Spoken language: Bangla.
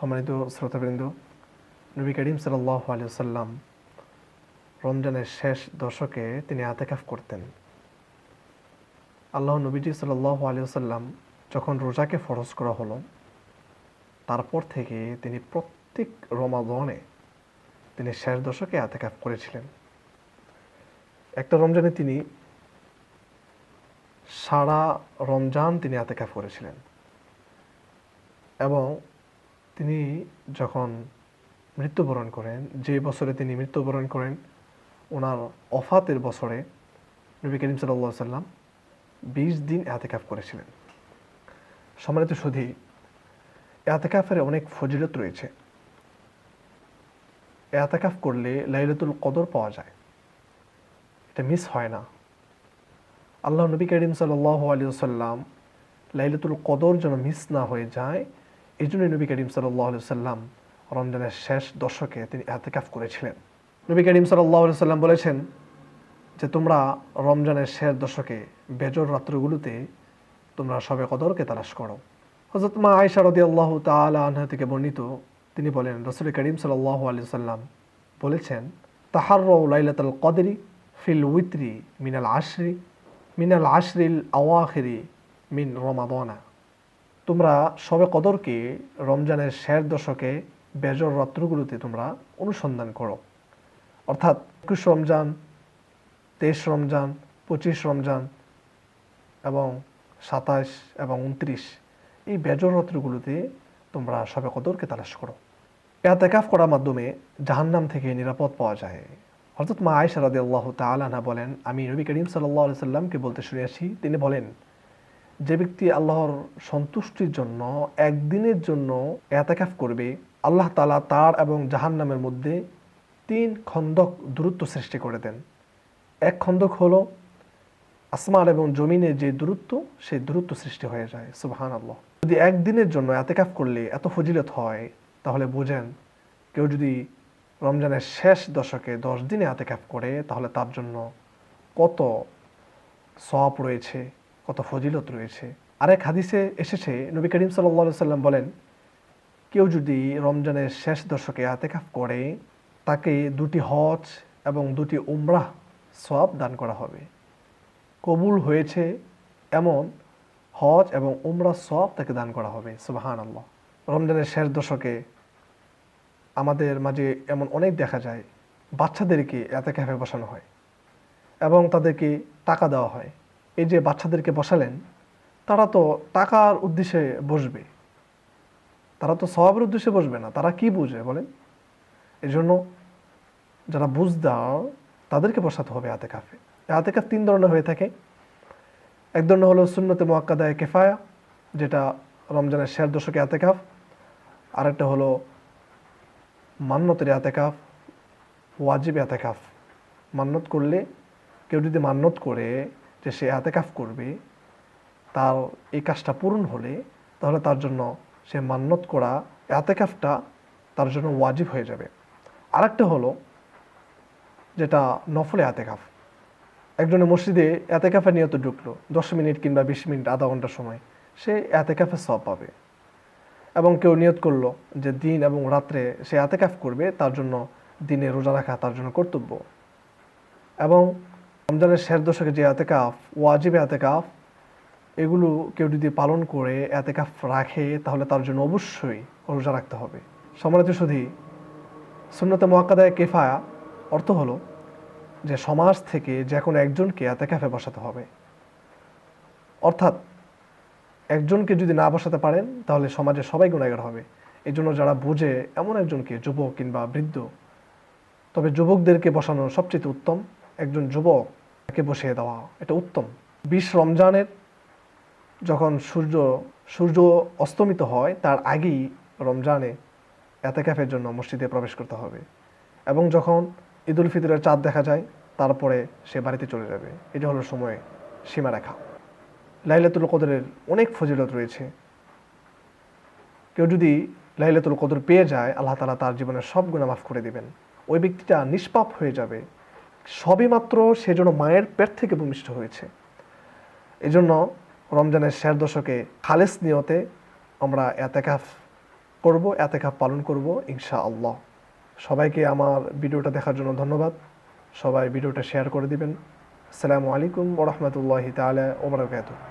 সম্মানিত শ্রোতাবৃন্দ, নবী করিম সাল্লাহ আলিয়াল্লাম রমজানের শেষ দশকে তিনি আতেকাফ করতেন। আল্লাহ নবীজি সাল্লাহ আলিয়াল্লাম যখন রোজাকে ফরজ করা হলো, তারপর থেকে তিনি প্রত্যেক রমাদনে তিনি শেষ দশকে আতেকাফ করেছিলেন। একটা রমজানে তিনি সারা রমজান তিনি আতেকাফ করেছিলেন এবং তিনি যখন মৃত্যুবরণ করেন, যে বছরে তিনি মৃত্যুবরণ করেন, ওনার অফাতের বছরে নবী করিম সাল্লা সাল্লাম বিশ দিন এতেকাফ করেছিলেন। সম্মানিত সুধী, এতেকাফের অনেক ফজিলত রয়েছে। এতেকাফ করলে লাইলাতুল কদর পাওয়া যায়। এটা মিস হয় না। আল্লাহ নবী করিম সাল্লাহ আলিয়া সাল্লাম লাইলাতুল কদর যেন মিস না হয়ে যায় এই জন্যই নবী করিম সাল্লাহ সাল্লাম রমজানের শেষ দশকে তিনি এতেকাফ করেছিলেন। নবী করিম সাল্লাহ সাল্লাম বলেছেন যে, তোমরা রমজানের শেষ দশকে বেজর রাত্রগুলোতে তোমরা সবে কদরকে তালাশ করো। হজরত মা আয়সা রদি আল্লাহ তালা আনহা থেকে বর্ণিত তিনি বলেন, রসুল করিম সাল্লাহ আলি সাল্লাম বলেছেন তাহার লাইলাতাল কদরি ফিল উইত্রি মিনাল আশরি, মিনাল আশরিল আওয়াখিরি মিন রমাদনা। তোমরা সবে কদরকে রমজানের শেষ দশকে বেজর রাত্রগুলোতে তোমরা অনুসন্ধান করো। অর্থাৎ একুশ রমজান, তেইশ রমজান, পঁচিশ রমজান এবং সাতাশ এবং উনত্রিশ এই বেজর রাত্রগুলোতে তোমরা সবে কদরকে তালাশ করো। এতেকাফ করার মাধ্যমে জাহান্নাম থেকে নিরাপদ পাওয়া যায়। হজরত মা আয়সা আল্লাহ তালানা বলেন, আমি নবী করিম সাল্লাহ সাল্লামকে বলতে শুনেছি, তিনি বলেন যে ব্যক্তি আল্লাহর সন্তুষ্টির জন্য একদিনের জন্য এতেকাফ করবে, আল্লাহ তালা তার এবং জাহান্নামের মধ্যে তিন খন্দক দূরত্ব সৃষ্টি করে দেন। এক খন্দক হলো আসমান এবং জমিনের যে দূরত্ব, সেই দূরত্ব সৃষ্টি হয়ে যায়। সুবহান আল্লাহ যদি একদিনের জন্য এতেকাফ করলে এত ফজিলত হয়, তাহলে বোঝেন, কেউ যদি রমজানের শেষ দশকে দশ দিনে এতেকাফ করে, তাহলে তার জন্য কত সপ রয়েছে। কত ফজিলত রয়েছে। আরেক হাদিসে এসেছে, নবী করিম সাল্লা সাল্লাম বলেন, কেউ যদি রমজানের শেষ দশকে আতেকাফ করে, তাকে দুটি হজ এবং দুটি উমরাহ সব দান করা হবে। কবুল হয়েছে এমন হজ এবং উমরা সব তাকে দান করা হবে। সুবাহান আল্লাহ রমজানের শেষ দশকে আমাদের মাঝে এমন অনেক দেখা যায়, বাচ্চাদেরকে এতে ক্যাফে বসানো হয় এবং তাদেরকে টাকা দেওয়া হয়। এই যে বাচ্চাদেরকে বসালেন, তারা তো টাকার উদ্দেশ্যে বসবে। তারা তো স্বভাবের উদ্দেশ্যে বসবে না, তারা কি বুঝে বলেন? এই জন্য যারা বুঝদার তাদেরকে বসাতে হবে হাতে কাফে হাতে কাফ তিন ধরনের হয়ে থাকে। এক ধরনের হলো শূন্যতে মোয়াক্কাদায় কেফায়া, যেটা রমজানের শের দশকে আতেকাফ। আরেকটা হলো মান্যতের আতেকাফ, ওয়াজিব আতেকাফ। মান্যত করলে, কেউ যদি মান্যত করে যে সে আতেকাফ করবে, তার এই কাজটা পূরণ হলে তাহলে তার জন্য সে মান্যত করা এতেকাফটা তার জন্য ওয়াজিব হয়ে যাবে। আরেকটা হলো যেটা নফলে এতেকাফ একজনে মসজিদে এতেকাফে নিয়ত ঢুকলো, দশ মিনিট কিংবা বিশ মিনিট, আধা ঘণ্টার সময়, সে এতেকাফে সব পাবে। এবং কেউ নিয়ত করল যে দিন এবং রাত্রে সে এতেকাফ করবে, তার জন্য দিনে রোজা রাখা তার জন্য কর্তব্য। এবং রমজানের শেষ দশকে যে এতেকাফ, ওয়াজিব এতেকাফ, এগুলো কেউ যদি পালন করে, এতেকাফ রাখে, তাহলে তার জন্য অবশ্যই রোজা রাখতে হবে। সম্মানিত শুধু সুন্নতে মোয়াক্কাদায় কেফায়া অর্থ হলো যে সমাজ থেকে যে কোনো একজনকে এতেকাফে বসাতে হবে। অর্থাৎ একজনকে যদি না বসাতে পারেন, তাহলে সমাজে সবাই গুণাগার হবে। এই জন্য যারা বোঝে এমন একজনকে, যুবক কিংবা বৃদ্ধ, তবে যুবকদেরকে বসানো সবচেয়ে উত্তম। একজন যুবক তাকে বসিয়ে দেওয়া এটা উত্তম। বিশ রমজানের যখন সূর্য সূর্য অস্তমিত হয়, তার আগেই রমজানে এতেকাফের জন্য মসজিদে প্রবেশ করতে হবে। এবং যখন ঈদ উল ফিতরের চাঁদ দেখা যায়, তারপরে সে বাড়িতে চলে যাবে। এটা হলো সময় সীমারেখা। লাইলাতুল কদরের অনেক ফজিলত রয়েছে। কেউ যদি লাইলাতুল কদর পেয়ে যায়, আল্লাহ তালা তার জীবনের সব গুণা মাফ করে দিবেন। ওই ব্যক্তিটা নিষ্পাপ হয়ে যাবে। সবই মাত্র সে যেন মায়ের পেট থেকে ভূমিষ্ঠ হয়েছে। এজন্য জন্য রমজানের শের দশকে খালেস নিয়তে আমরা এতেকাফ করব, এতেকাফ পালন করব ইনশা আল্লাহ সবাইকে আমার ভিডিওটা দেখার জন্য ধন্যবাদ। সবাই ভিডিওটা শেয়ার করে দিবেন। আসসালামু আলাইকুম ওরহমতুল্লাহি তালা ওবরাকাতুহ